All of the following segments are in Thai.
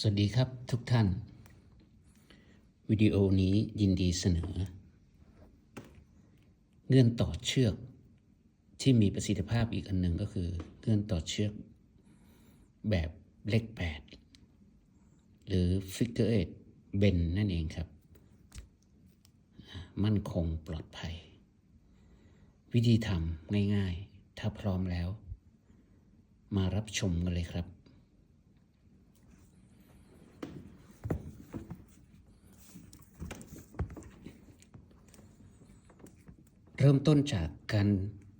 สวัสดีครับทุกท่าน วิดีโอนี้ยินดีเสนอ เงื่อนต่อเชือกที่มีประสิทธิภาพอีกอันหนึ่งก็คือเงื่อนต่อเชือกแบบเลขแปดหรือ figure eight bend นั่นเองครับ มั่นคงปลอดภัย วิธีทำง่ายๆ ถ้าพร้อมแล้ว มารับชมกันเลยครับ เริ่มต้นจากการ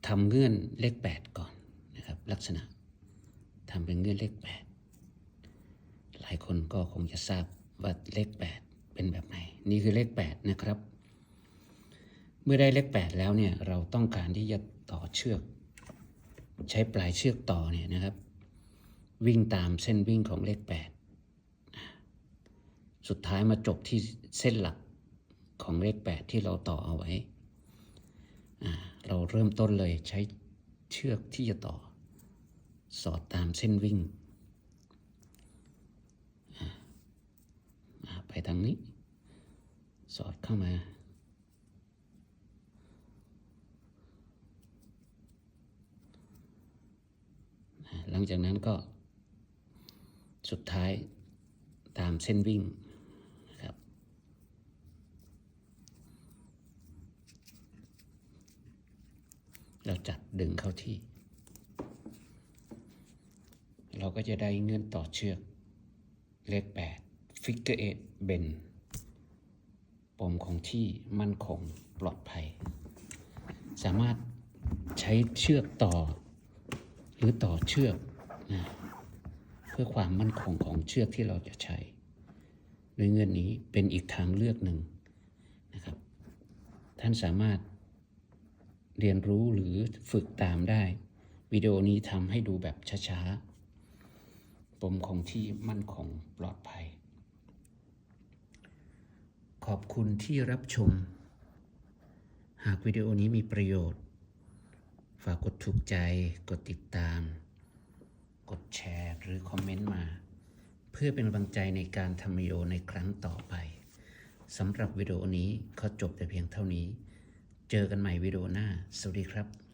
ทำเงื่อนเลขแปดก่อนนะครับ ลักษณะทำเป็นเงื่อนเลขแปดหลายคนก็คงจะทราบว่าเลขแปดเป็นแบบไหน นี่คือเลขแปดนะครับ เมื่อได้เลขแปดแล้วเนี่ยเราต้องการที่จะต่อเชือก ใช้ปลายเชือกต่อเนี่ยนะครับ วิ่งตามเส้นวิ่งของเลขแปดสุดท้ายมาจบที่เส้นหลักของเลขแปดที่เราต่อเอาไว้ เราเริ่มต้นเลยใช้เชือกที่จะต่อ สอดตามเส้นวิ่ง ไปทางนี้ สอดเข้ามา หลังจากนั้นก็สุดท้ายตามเส้นวิ่งนะครับ เราจับดึงเข้าที่ เราก็จะได้เงื่อนต่อเชือกเลขแปดฟิกเกอร์เอทเบนปมของที่มั่นคงปลอดภัย สามารถใช้เชือกต่อ หรือต่อเชือกนะเพื่อความมั่นคงของเชือกที่เราจะใช้โดยเงื่อนนี้เป็นอีกทางเลือกหนึ่งนะครับ ท่านสามารถ เรียนรู้หรือฝึกตามได้ วิดีโอนี้ทำให้ดูแบบช้าๆปมของที่มั่นคงปลอดภัย ขอบคุณที่รับชม หากวิดีโอนี้มีประโยชน์ ฝากกดถูกใจ กดติดตาม กดแชร์หรือคอมเมนต์มา เพื่อเป็นกำลังใจในการทำวิดีโอในครั้งต่อไปสำหรับวิดีโอนี้ก็จบแต่เพียงเท่านี้ เจอกันใหม่วิดีโอหน้า สวัสดีครับ